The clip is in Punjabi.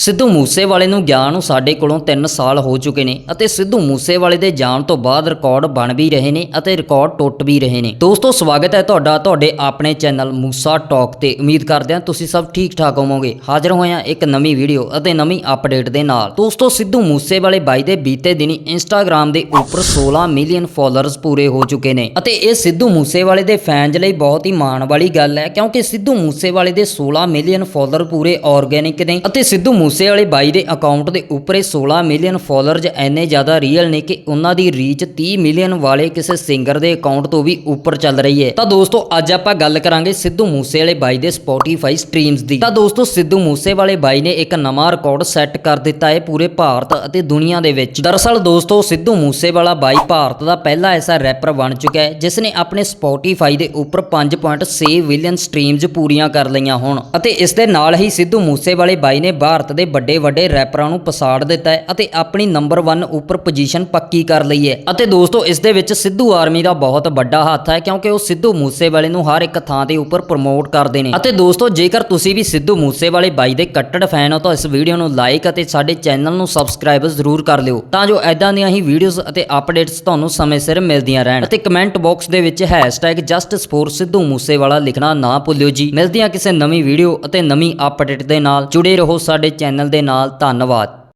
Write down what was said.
ਸਿੱਧੂ ਮੂਸੇਵਾਲੇ ਨੂੰ ਗਿਆ ਨੂੰ ਸਾਡੇ ਕੋਲੋਂ 3 ਸਾਲ ਹੋ ਚੁੱਕੇ ਨੇ ਅਤੇ ਸਿੱਧੂ ਮੂਸੇਵਾਲੇ ਦੇ ਜਾਣ ਤੋਂ ਬਾਅਦ ਰਿਕਾਰਡ ਬਣ ਵੀ ਰਹੇ ਨੇ ਅਤੇ ਰਿਕਾਰਡ ਟੁੱਟ ਵੀ ਰਹੇ ਨੇ। ਦੋਸਤੋ, ਸਵਾਗਤ ਹੈ ਤੁਹਾਡਾ ਤੁਹਾਡੇ ਆਪਣੇ ਚੈਨਲ ਮੂਸਾ ਟਾਕ ਤੇ। ਉਮੀਦ ਕਰਦੇ ਹਾਂ ਤੁਸੀਂ ਸਭ ਠੀਕ ਠਾਕ ਹੋਵੋਗੇ। ਹਾਜ਼ਰ ਹੋਏ ਹਾਂ ਇੱਕ ਨਵੀਂ ਵੀਡੀਓ ਅਤੇ ਨਵੀਂ ਅਪਡੇਟ ਦੇ ਨਾਲ। ਦੋਸਤੋ, ਸਿੱਧੂ ਮੂਸੇਵਾਲੇ ਬਾਈ ਦੇ ਬੀਤੇ ਦਿਨੀ ਇੰਸਟਾਗ੍ਰam ਦੇ ਉੱਪਰ 16 ਮਿਲੀਅਨ ਫਾਲੋਅਰਸ ਪੂਰੇ ਹੋ ਚੁੱਕੇ ਨੇ ਅਤੇ ਇਹ ਸਿੱਧੂ ਮੂਸੇਵਾਲੇ ਦੇ ਫੈਨਸ ਲਈ ਬਹੁਤ ਹੀ ਮਾਣ ਵਾਲੀ ਗੱਲ ਹੈ ਕਿਉਂਕਿ ਸਿੱਧੂ ਮੂਸੇਵਾਲੇ ਦੇ 16 ਮਿਲੀਅਨ ਫਾਲੋਅਰ ਪੂਰੇ ਆਰਗੈਨਿਕ ਨੇ ਅਤੇ ਸਿੱਧੂ ਮੂਸੇ ਵਾਲੇ ਬਾਈ ਦੇ ਅਕਾਊਂਟ ਦੇ ਉੱਪਰ ਇਹ 16 ਮਿਲੀਅਨ ਫਾਲੋਅਰਸ ਐਨੇ ਜ਼ਿਆਦਾ ਰੀਅਲ ਨੇ ਕਿ ਉਹਨਾਂ ਦੀ ਰੀਚ 30 ਮਿਲੀਅਨ ਵਾਲੇ ਕਿਸੇ ਸਿੰਗਰ ਦੇ ਅਕਾਊਂਟ ਤੋਂ ਵੀ ਉੱਪਰ ਚੱਲ ਰਹੀ ਹੈ। ਤਾਂ ਦੋਸਤੋ, ਅੱਜ ਆਪਾਂ ਗੱਲ ਕਰਾਂਗੇ ਸਿੱਧੂ ਮੂਸੇਵਾਲੇ ਬਾਈ ਦੇ Spotify ਸਟ੍ਰੀਮਸ ਦੀ। ਤਾਂ ਦੋਸਤੋ, ਸਿੱਧੂ ਮੂਸੇਵਾਲੇ ਬਾਈ ਨੇ ਇੱਕ ਨਵਾਂ ਰਿਕਾਰਡ ਸੈੱਟ ਕਰ ਦਿੱਤਾ ਹੈ ਪੂਰੇ ਭਾਰਤ ਅਤੇ ਦੁਨੀਆ ਦੇ ਵਿੱਚ। ਦਰਅਸਲ ਦੋਸਤੋ, ਸਿੱਧੂ ਮੂਸੇਵਾਲਾ ਬਾਈ ਭਾਰਤ ਦਾ ਪਹਿਲਾ ਐਸਾ ਰੈਪਰ ਬਣ ਚੁੱਕਾ ਹੈ ਜਿਸ ਨੇ ਆਪਣੇ ਸਪੋਟੀਫਾਈ ਦੇ ਉੱਪਰ 5.6 ਮਿਲੀਅਨ ਸਟ੍ਰੀਮਸ ਪੂਰੀਆਂ ਕਰ ਲਈਆਂ ਹੋਣ। ਅਤੇ ਇਸ ਦੇ ਨਾਲ ਹੀ ਸਿੱਧੂ ਮੂਸੇਵਾਲੇ ਬਾਈ ਨੇ ਭਾਰਤ ਦੇ ਵੱਡੇ ਵੱਡੇ ਰੈਪਰਾਂ ਨੂੰ ਪਸਾੜ ਦਿੱਤਾ ਹੈ ਅਤੇ ਆਪਣੀ ਨੰਬਰ 1 ਉੱਪਰ ਪੋਜੀਸ਼ਨ ਪੱਕੀ ਕਰ ਲਈ ਹੈ। ਅਤੇ ਦੋਸਤੋ, ਇਸ ਦੇ ਵਿੱਚ ਸਿੱਧੂ ਆਰਮੀ ਦਾ ਬਹੁਤ ਵੱਡਾ ਹੱਥ ਹੈ ਕਿਉਂਕਿ ਉਹ ਸਿੱਧੂ ਮੂਸੇਵਾਲੇ ਨੂੰ ਹਰ ਇੱਕ ਥਾਂ ਦੇ ਉੱਪਰ ਪ੍ਰਮੋਟ ਕਰਦੇ ਨੇ। ਅਤੇ ਦੋਸਤੋ, ਜੇਕਰ ਤੁਸੀਂ ਵੀ ਸਿੱਧੂ ਮੂਸੇਵਾਲੇ ਬਾਈ ਦੇ ਕੱਟੜ ਫੈਨ ਹੋ ਤਾਂ ਇਸ ਵੀਡੀਓ ਨੂੰ ਲਾਈਕ ਅਤੇ ਸਾਡੇ ਚੈਨਲ ਨੂੰ ਸਬਸਕ੍ਰਾਈਬ ਜ਼ਰੂਰ ਕਰ ਲਿਓ। ਤਾਂ ਜੋ ਐਦਾਂ ਦੀਆਂ ਹੀ ਵੀਡੀਓਜ਼ ਅਤੇ ਅਪਡੇਟਸ ਤੁਹਾਨੂੰ ਸਮੇਂ ਸਿਰ ਮਿਲਦੀਆਂ ਰਹਿਣ। ਅਤੇ ਕਮੈਂਟ ਬਾਕਸ ਦੇ ਵਿੱਚ ਜਸਟਿਸ ਫੋਰ ਸਿੱਧੂ ਮੂਸੇਵਾਲਾ ਲਿਖਣਾ ਨਾ ਭੁੱਲਿਓ ਜੀ। ਮਿਲਦੇ ਹਾਂ ਕਿਸੇ ਨਵੀਂ ਵੀਡੀਓ ਅਤੇ ਨਵੀਂ ਅਪਡੇਟ ਦੇ ਨਾਲ। ਜੁੜੇ ਰਹੋ ਸਾਡੇ ਚੈਨਲ ਦੇ ਨਾਲ ਧੰਨਵਾਦ।